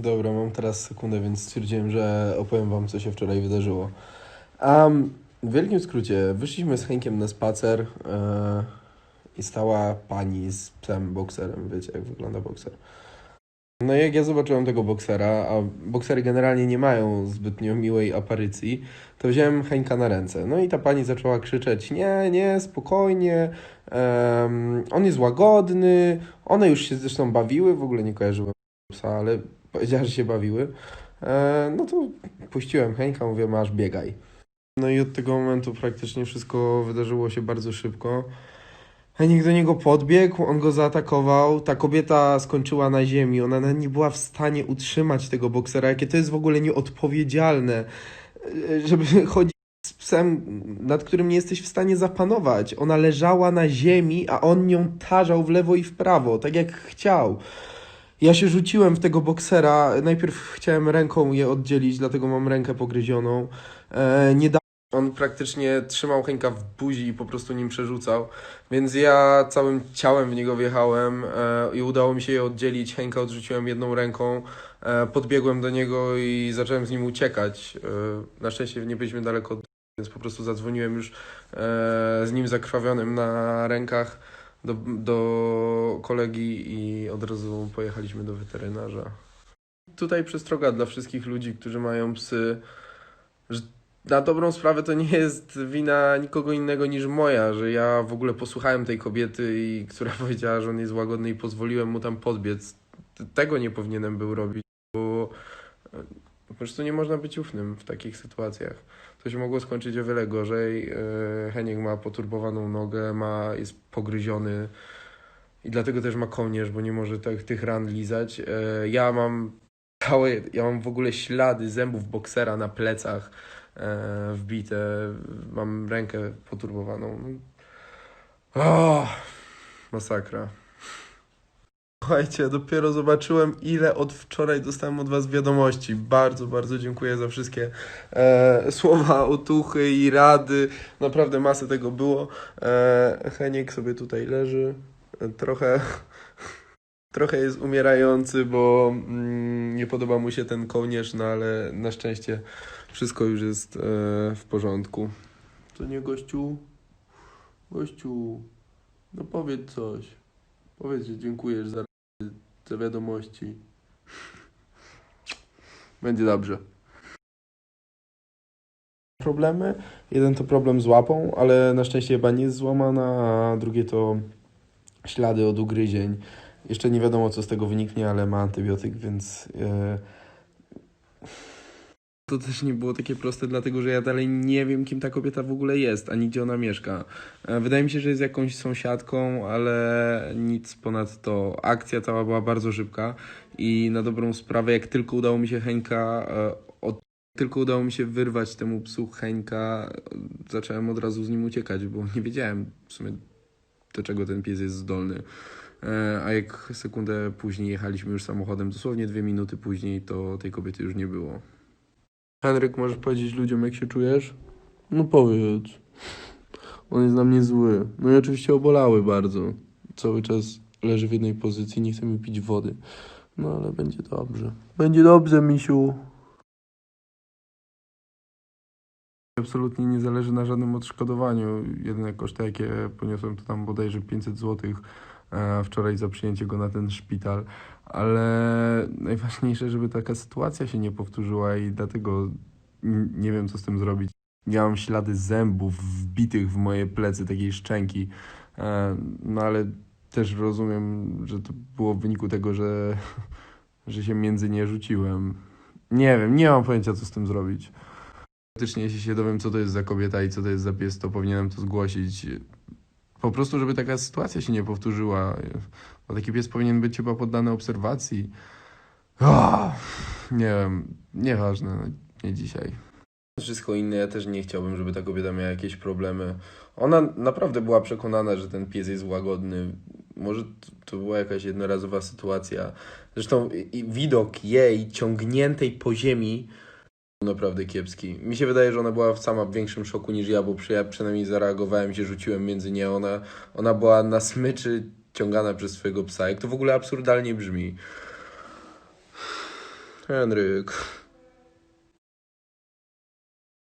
Dobra, mam teraz sekundę, więc stwierdziłem, że opowiem wam, co się wczoraj wydarzyło. Um, w wielkim skrócie, wyszliśmy z Henkiem na spacer e, i stała pani z psem bokserem. Wiecie, jak wygląda bokser. No i jak ja zobaczyłem tego boksera, a boksery generalnie nie mają zbytnio miłej aparycji, to wziąłem Henka na ręce. No i ta pani zaczęła krzyczeć, nie, nie, spokojnie, em, on jest łagodny, one już się zresztą bawiły, w ogóle nie kojarzyłem psa, ale powiedziała, że się bawiły. E, no to puściłem Henka, mówię, masz, biegaj. No i od tego momentu praktycznie wszystko wydarzyło się bardzo szybko. Henik do niego podbiegł, on go zaatakował. Ta kobieta skończyła na ziemi. Ona nie była w stanie utrzymać tego boksera. Jakie to jest w ogóle nieodpowiedzialne, żeby chodzić z psem, nad którym nie jesteś w stanie zapanować. Ona leżała na ziemi, a on nią tarzał w lewo i w prawo, tak jak chciał. Ja się rzuciłem w tego boksera. Najpierw chciałem ręką je oddzielić, dlatego mam rękę pogryzioną. E, nie da... On praktycznie trzymał Henka w buzi i po prostu nim przerzucał. Więc ja całym ciałem w niego wjechałem e, i udało mi się je oddzielić. Henka odrzuciłem jedną ręką, e, podbiegłem do niego i zacząłem z nim uciekać. E, na szczęście nie byliśmy daleko więc po prostu zadzwoniłem już e, z nim zakrwawionym na rękach do, do kolegi i od razu pojechaliśmy do weterynarza. Tutaj przestroga dla wszystkich ludzi, którzy mają psy, że na dobrą sprawę to nie jest wina nikogo innego niż moja, że ja w ogóle posłuchałem tej kobiety, i, która powiedziała, że on jest łagodny i pozwoliłem mu tam podbiec. Tego nie powinienem był robić, bo po prostu nie można być ufnym w takich sytuacjach. To się mogło skończyć o wiele gorzej. E, Heniek ma poturbowaną nogę, ma, jest pogryziony i dlatego też ma kołnierz, bo nie może tak, tych ran lizać. E, Ja mam całe, ja mam w ogóle ślady zębów boksera na plecach e, wbite. Mam rękę poturbowaną. O, masakra. Słuchajcie, dopiero zobaczyłem, ile od wczoraj dostałem od Was wiadomości. Bardzo, bardzo dziękuję za wszystkie e, słowa otuchy i rady. Naprawdę masę tego było. E, Heniek sobie tutaj leży. Trochę, trochę jest umierający, bo mm, nie podoba mu się ten kołnierz, no ale na szczęście wszystko już jest e, w porządku. To nie gościu? Gościu, no powiedz coś. Powiedz, że dziękujesz za za wiadomości. Będzie dobrze. Problemy. Jeden to problem z łapą, ale na szczęście chyba nie jest złamana, a drugie to ślady od ugryzień. Jeszcze nie wiadomo, co z tego wyniknie, ale ma antybiotyk, więc. e, To też nie było takie proste, dlatego że ja dalej nie wiem, kim ta kobieta w ogóle jest, ani gdzie ona mieszka. E, Wydaje mi się, że jest jakąś sąsiadką, ale nic ponad to. Akcja cała była bardzo szybka i na dobrą sprawę, jak tylko udało mi się Henka, e, tylko udało mi się wyrwać temu psu Henka, e, zacząłem od razu z nim uciekać, bo nie wiedziałem w sumie do czego ten pies jest zdolny. A jak sekundę później jechaliśmy już samochodem, dosłownie dwie minuty później, to tej kobiety już nie było. Henryk, możesz powiedzieć ludziom, jak się czujesz? No powiedz. On jest na mnie zły. No i oczywiście obolały bardzo. Cały czas leży w jednej pozycji, nie chce mi pić wody. No ale będzie dobrze. Będzie dobrze, misiu. Absolutnie nie zależy na żadnym odszkodowaniu. Jedyne koszty, jakie poniosłem, to tam bodajże 500 zł wczoraj za przyjęcie go na ten szpital. Ale najważniejsze, żeby taka sytuacja się nie powtórzyła i dlatego nie wiem, co z tym zrobić. Mam ślady zębów wbitych w moje plecy, takiej szczęki. E, No ale też rozumiem, że to było w wyniku tego, że, że się między nie rzuciłem. Nie wiem, nie mam pojęcia, co z tym zrobić. Faktycznie, jeśli się dowiem, co to jest za kobieta i co to jest za pies, to powinienem to zgłosić. Po prostu, żeby taka sytuacja się nie powtórzyła. Bo taki pies powinien być chyba poddany obserwacji. Ah, nie wiem, nieważne, no, nie dzisiaj. Wszystko inne, ja też nie chciałbym, żeby ta kobieta miała jakieś problemy. Ona naprawdę była przekonana, że ten pies jest łagodny. Może to była jakaś jednorazowa sytuacja. Zresztą widok jej ciągniętej po ziemi naprawdę kiepski. Mi się wydaje, że ona była sama w większym szoku niż ja, bo przy, ja przynajmniej zareagowałem się, rzuciłem między nie. Ona, ona była na smyczy ciągana przez swojego psa. Jak to w ogóle absurdalnie brzmi. Henryk.